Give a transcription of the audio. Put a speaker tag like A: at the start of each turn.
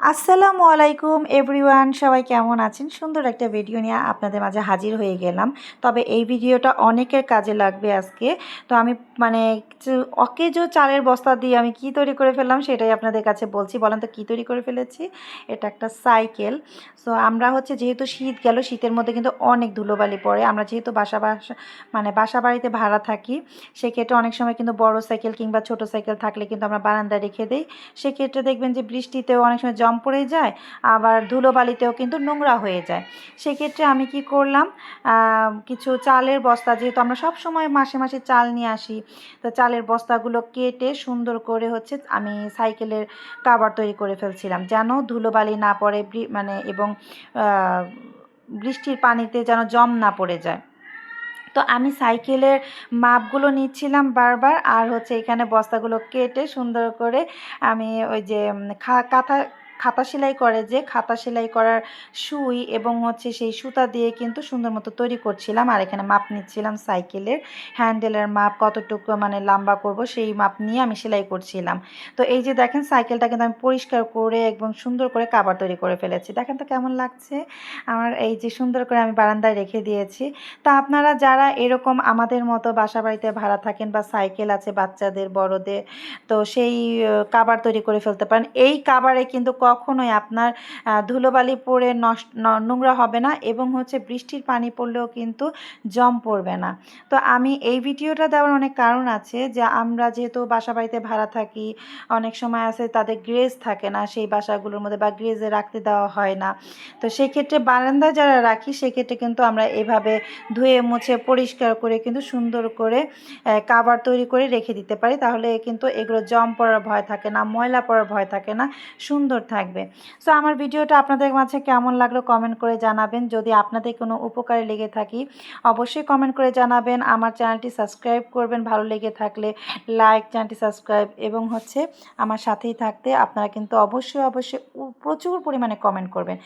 A: আসসালামু আলাইকুম, এভরিওয়ান। সবাই কেমন আছেন? সুন্দর একটা ভিডিও নিয়ে আপনাদের মাঝে হাজির হয়ে গেলাম। তবে এই ভিডিওটা অনেকের কাজে লাগবে আজকে। তো আমি মানে অকেজো চালের বস্তা দিয়ে আমি কি তৈরি করে ফেললাম সেটাই আপনাদের কাছে বলছি। বলেন তো, কী তৈরি করে ফেলেছি? এটা একটা সাইকেল। সো আমরা হচ্ছে যেহেতু শীত গেল, শীতের মধ্যে কিন্তু অনেক ধুলোবালি পড়ে। আমরা যেহেতু বাসা বাসা মানে বাসা বাড়িতে ভাড়া থাকি, সেক্ষেত্রে অনেক সময় কিন্তু বড় সাইকেল কিংবা ছোট সাইকেল থাকলে কিন্তু আমরা বারান্দায় রেখে দিই। সেক্ষেত্রে দেখবেন যে বৃষ্টিতেও অনেক সময় জম পড়ে যায়, আবার ধুলোবালিতেও কিন্তু নোংরা হয়ে যায়। সেক্ষেত্রে আমি কি করলাম কিছু চালের বস্তা, যেহেতু আমরা সব সময় মাসে মাসে চাল নিয়ে আসি, তো চালের বস্তাগুলো কেটে সুন্দর করে হচ্ছে আমি সাইকেলের কাবার তৈরি করে ফেলছিলাম, যেন ধুলোবালি না পড়ে মানে এবং বৃষ্টির পানিতে যেন জম না পড়ে যায়। তো আমি সাইকেলের মাপগুলো নিচ্ছিলাম বারবার, আর হচ্ছে এখানে বস্তাগুলো কেটে সুন্দর করে আমি ওই যে কাঁথা খাতা সেলাই করে যে খাতা সেলাই করার সুই এবং হচ্ছে সেই সুতা দিয়ে কিন্তু সুন্দর মতো তৈরি করছিলাম। আর এখানে মাপ নিচ্ছিলাম সাইকেলের। হ্যান্ডেলের মাপ কতটুকু মানে লম্বা করব সেই মাপ নিয়ে আমি সেলাই করছিলাম। তো এই যে দেখেন সাইকেলটা কিন্তু আমি পরিষ্কার করে একদম সুন্দর করে কাবার তৈরি করে ফেলেছি। দেখেন তো কেমন লাগছে? আমার এই যে সুন্দর করে আমি বারান্দায় রেখে দিয়েছি। তা আপনারা যারা এরকম আমাদের মতো বাসা বাড়িতে ভাড়া থাকেন বা সাইকেল আছে বাচ্চাদের, বড়দের, তো সেই কাবার তৈরি করে ফেলতে পারেন। এই কাবারে কিন্তু কখনোই আপনার ধুলোবালি পড়ে নষ্ট নোংরা হবে না এবং হচ্ছে বৃষ্টির পানি পড়লেও কিন্তু জম পড়বে না। তো আমি এই ভিডিওটা দেওয়ার অনেক কারণ আছে যে আমরা যেহেতু বাসা বাড়িতে ভাড়া থাকি, অনেক সময় আছে তাদের গ্রেজ থাকে না, সেই বাসাগুলোর মধ্যে বা গ্রেজে রাখতে দেওয়া হয় না। তো সেক্ষেত্রে বারান্দায় যারা রাখি, সেক্ষেত্রে কিন্তু আমরা এভাবে ধুয়ে মুছে পরিষ্কার করে কিন্তু সুন্দর করে কাবার তৈরি করে রেখে দিতে পারি। তাহলে কিন্তু এগুলো জম পড়ার ভয় থাকে না, ময়লা পড়ার ভয় থাকে না, সুন্দর থাকবে। সো আমার ভিডিওটা আপনাদের মাঝে কেমন লাগল কমেন্ট করে জানাবেন। যদি আপনাদের কোনো উপকারে লেগে থাকি, অবশ্যই কমেন্ট করে জানাবেন। আমার চ্যানেলটি সাবস্ক্রাইব করবেন ভালো লেগে থাকলে লাইক চ্যানেলটি সাবস্ক্রাইব এবং হচ্ছে আমার সাথেই থাকতে। আপনারা কিন্তু অবশ্যই অবশ্যই প্রচুর পরিমাণে কমেন্ট করবেন।